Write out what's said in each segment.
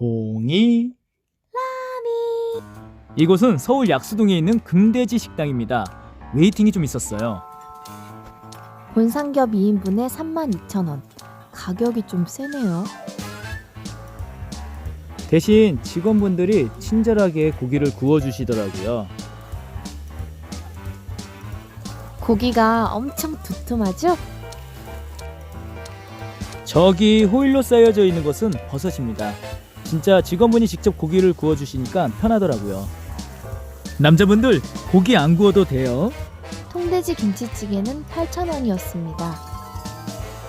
홍이 이곳은 서울 약수동에 있는 금돼지 식당입니다. 웨이팅이 좀 있었어요. 본삼겹 2인분에 32,000원. 가격이 좀 세네요. 대신 직원분들이 친절하게 고기를 구워주시더라고요. 고기가 엄청 두툼하죠? 저기 호일로 쌓여져 있는 것은 버섯입니다. 진짜 직원분이 직접 고기를 구워주시니까 편하더라고요. 남자분들 고기 안 구워도 돼요. 통돼지 김치찌개는 8,000원이었습니다.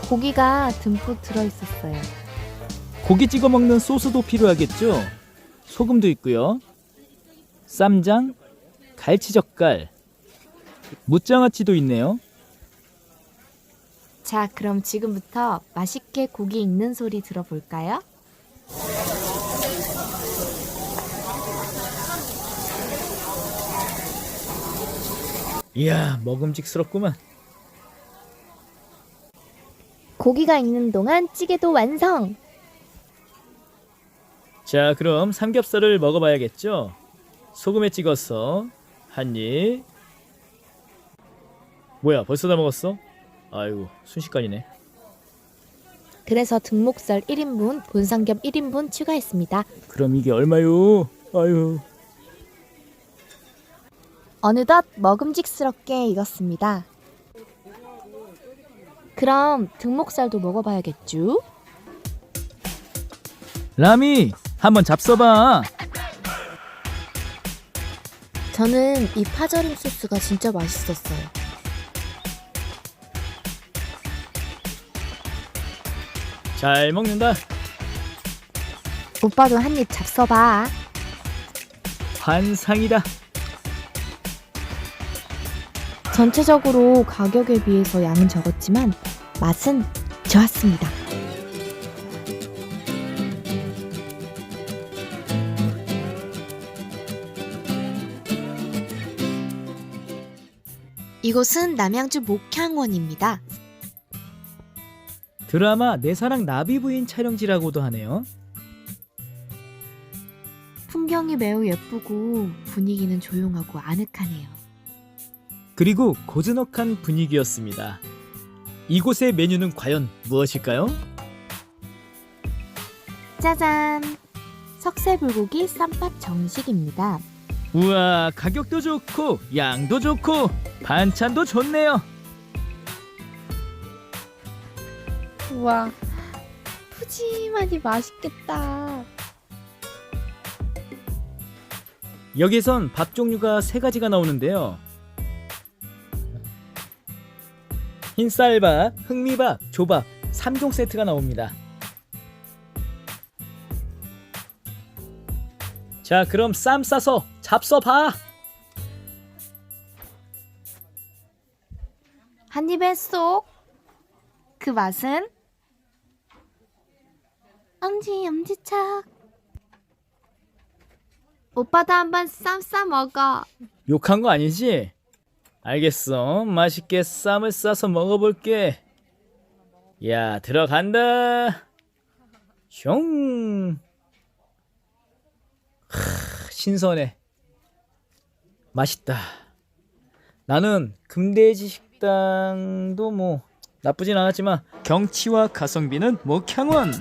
고기가 듬뿍 들어있었어요. 고기 찍어 먹는 소스도 필요하겠죠? 소금도 있고요. 쌈장, 갈치젓갈, 무장아찌도 있네요. 자, 그럼 지금부터 맛있게 고기 익는 소리 들어볼까요? 이야, 먹음직스럽구만. 고기가 익는 동안 찌개도 완성! 자, 그럼 삼겹살을 먹어봐야겠죠? 소금에 찍어서 한 입. 뭐야, 벌써 다 먹었어? 아이고, 순식간이네. 그래서 등목살 1인분, 본삼겹 1인분 추가했습니다. 그럼 이게 얼마요? 아유. 어느덧 먹음직스럽게 익었습니다. 그럼 등목살도 먹어봐야겠죠? 라미, 한번 잡숴봐. 저는 이 파절임 소스가 진짜 맛있었어요. 잘 먹는다. 오빠도 한 입 잡숴봐. 환상이다. 전체적으로 가격에 비해서 양은 적었지만 맛은 좋았습니다. 이곳은 남양주 목향원입니다. 드라마 내 사랑 나비 부인 촬영지라고도 하네요. 풍경이 매우 예쁘고 분위기는 조용하고 아늑하네요. 그리고 고즈넉한 분위기였습니다. 이곳의 메뉴는 과연 무엇일까요? 짜잔! 석쇠불고기 쌈밥 정식입니다. 우와, 가격도 좋고 양도 좋고 반찬도 좋네요. 우와, 푸짐하니 맛있겠다. 여기선 밥 종류가 세 가지가 나오는데요. 흰쌀밥, 흑미밥, 조밥 3종 세트가 나옵니다. 자, 그럼 쌈 싸서 잡숴 봐. 한 입에 쏙! 그 맛은? 엄지, 엄지척. 오빠도 한번 쌈 싸 먹어. 욕한 거 아니지? 알겠어. 맛있게 쌈을 싸서 먹어볼게. 야, 들어간다. 숑. 하, 신선해. 맛있다. 나는 금돼지 식당도 뭐 나쁘진 않았지만 경치와 가성비는 목향원.